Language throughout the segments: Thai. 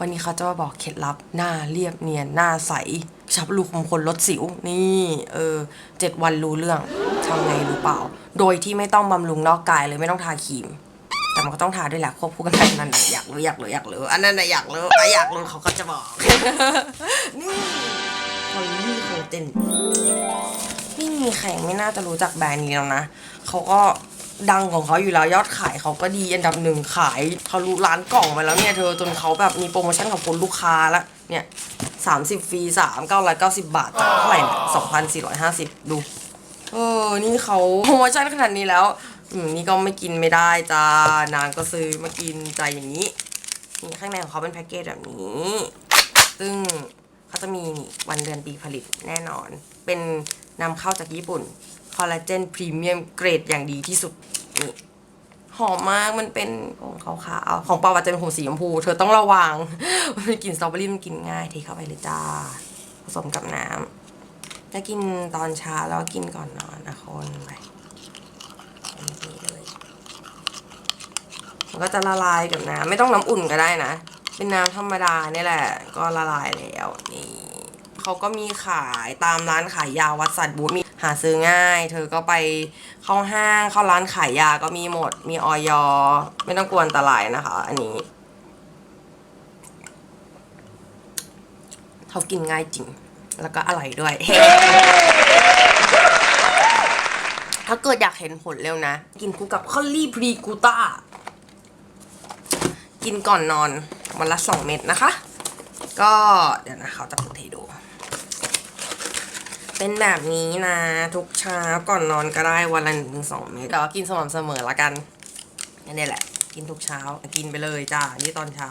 วันนี้เขาจะมาบอกเคล็ดลับหน้าเรียบเนียนหน้าใสชับลูกมงคลลดสิว นี่เออเจ็ดวันรู้เรื่องทำไงรู้เปล่า โดยที่ไม่ต้องบำรุงนอกกายเลยไม่ต้องทาครีม แต่มันก็ต้องทาด้วยแหละควบคู่กันไปนั่นน่ะอยากรู้อยากรู้อยากรู้อันนั้นนะอยากรู้อะอยากรู้เขาก็จะบอก นี่คอลลี่โคเทนไม่มีใครไม่น่าจะรู้จักแบรนด์นี้แล้วนะเขาก็ ดังของเขาอยู่แล้วยอดขายเขาก็ดีอันดับหนึ่งขายเขารู้ร้านกล่องไปแล้วเนี่ยเธอจนเขาแบบมีโปรโมชั่นกับคนลูกค้าละเนี่ยสามสิบฟรีสามเก้าร้อยเก้าสิบบาทจากเท่าไหร่เนี่ยสองพันสี่ร้อยห้าสิบดู เออ นี่เขาโปรโมชั่นขนาดนี้แล้ว อืม นี่ก็ไม่กินไม่ได้จ้านางก็ซื้อมากินใจอย่างนี้ นี่ข้างในของเขาเป็นแพ็กเกจแบบนี้ ซึ่งเขาจะมีวันเดือนปีผลิตแน่นอน เป็นนำเข้าจากญี่ปุ่น คอลลาเจนพรีเมียมเกรดอย่างดีที่สุดนี่หอมมากมันเป็นของขาวๆของปาวาจะเป็นผงสีชมพู เธอต้องระวัง มันกลิ่นสตรอเบอรี่มันกินง่ายเทเข้าไปเลยจ้า ผสมกับน้ำจะกินตอนเช้าแล้วก็กินก่อนนอนนะคนไปนี้เลยมันก็จะละลายกับน้ำไม่ต้องน้ำอุ่นก็ได้นะ เป็นน้ำธรรมดานี่แหละ ก็ละลายแล้วนี่เขาก็มีขายตามร้านขายยาวัดสัตว์บูธมี หาซื้อง่าย เธอก็ไปเข้าห้างเข้าร้านขายยาก็มีหมด มีออยอไม่ต้องกลัวอันตรายนะคะ อันนี้เขากินง่ายจริง แล้วก็อร่อยด้วย ถ้าเกิดอยากเห็นผลเร็วนะ กินคู่กับคอลลี่พรีกูต้า กินก่อนนอนวันละสองเม็ดนะคะ ก็เดี๋ยวนะเขาจะเปิดให้ดู เป็นแบบนี้นะ ทุกเช้าก่อนนอนก็ได้วันละหนึ่งสองเม็ดแต่ว่ากินสม่ำเสมอละกันนี่แหละ กินทุกเช้า กินไปเลยจ้านี่ตอนเช้า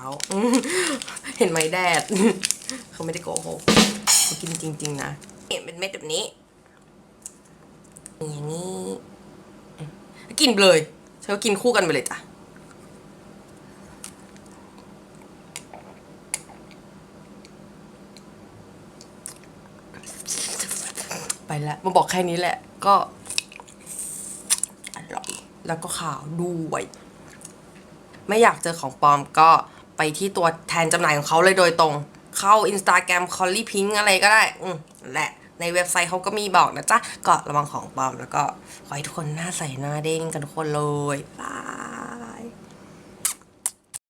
เห็นไหมแดด เขาไม่ได้โกหกเขากินจริง ๆ นะเห็นเป็นเม็ดแบบนี้ อย่างนี้ กินเลยฉันก็กินคู่กันไปเลยจ้ะ ไปแล้วมาบอกแค่นี้แหละ ก็อร่อยแล้วก็ขาวด้วย ไม่อยากเจอของปลอมก็ไปที่ตัวแทนจำหน่ายของเขาเลยโดยตรง เข้า Instagram c o l l y Pink อะไรก็ได้ อืมแหละ ในเว็บไซต์เขาก็มีบอกนะจ๊ะ ก็ระวังของปลอมแล้วก็ขอให้ทุกคนหน้าใสหน้าเด้งกันทุกคนเลยบาย